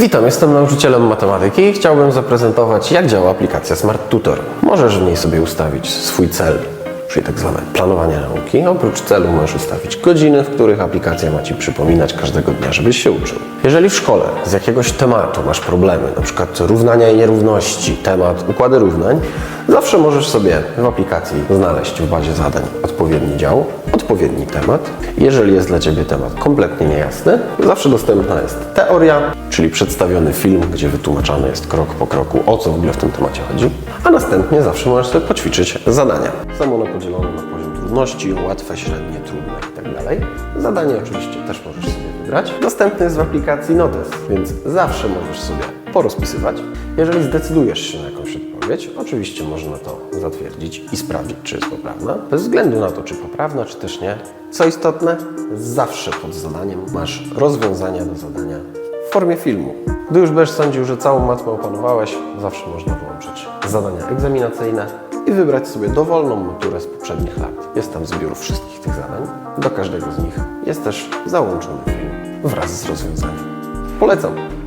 Witam, jestem nauczycielem matematyki i chciałbym zaprezentować, jak działa aplikacja Smart Tutor. Możesz w niej sobie ustawić swój cel, czyli tak zwane planowanie nauki. Oprócz celu możesz ustawić godziny, w których aplikacja ma Ci przypominać każdego dnia, żebyś się uczył. Jeżeli w szkole z jakiegoś tematu masz problemy, przykład równania i nierówności, temat układy równań, zawsze możesz sobie w aplikacji znaleźć w bazie zadań odpowiedni dział, odpowiedni temat. Jeżeli jest dla Ciebie temat kompletnie niejasny, zawsze dostępna jest teoria, czyli przedstawiony film, gdzie wytłumaczony jest krok po kroku, o co w ogóle w tym temacie chodzi, a następnie zawsze możesz sobie poćwiczyć zadania. Są one podzielone na poziom trudności, łatwe, średnie, trudne itd. Zadanie oczywiście też możesz sobie wybrać. Dostępny jest w aplikacji Notes, więc zawsze możesz sobie porozpisywać. Jeżeli zdecydujesz się na jakąś odpowiedź, oczywiście można to zatwierdzić i sprawdzić, czy jest poprawna. Bez względu na to, czy poprawna, czy też nie. Co istotne, zawsze pod zadaniem masz rozwiązania do zadania w formie filmu. Gdy już będziesz sądził, że całą matmę opanowałeś, zawsze można włączyć zadania egzaminacyjne i wybrać sobie dowolną maturę z poprzednich lat. Jest tam zbiór wszystkich tych zadań. Do każdego z nich jest też załączony film wraz z rozwiązaniem. Polecam.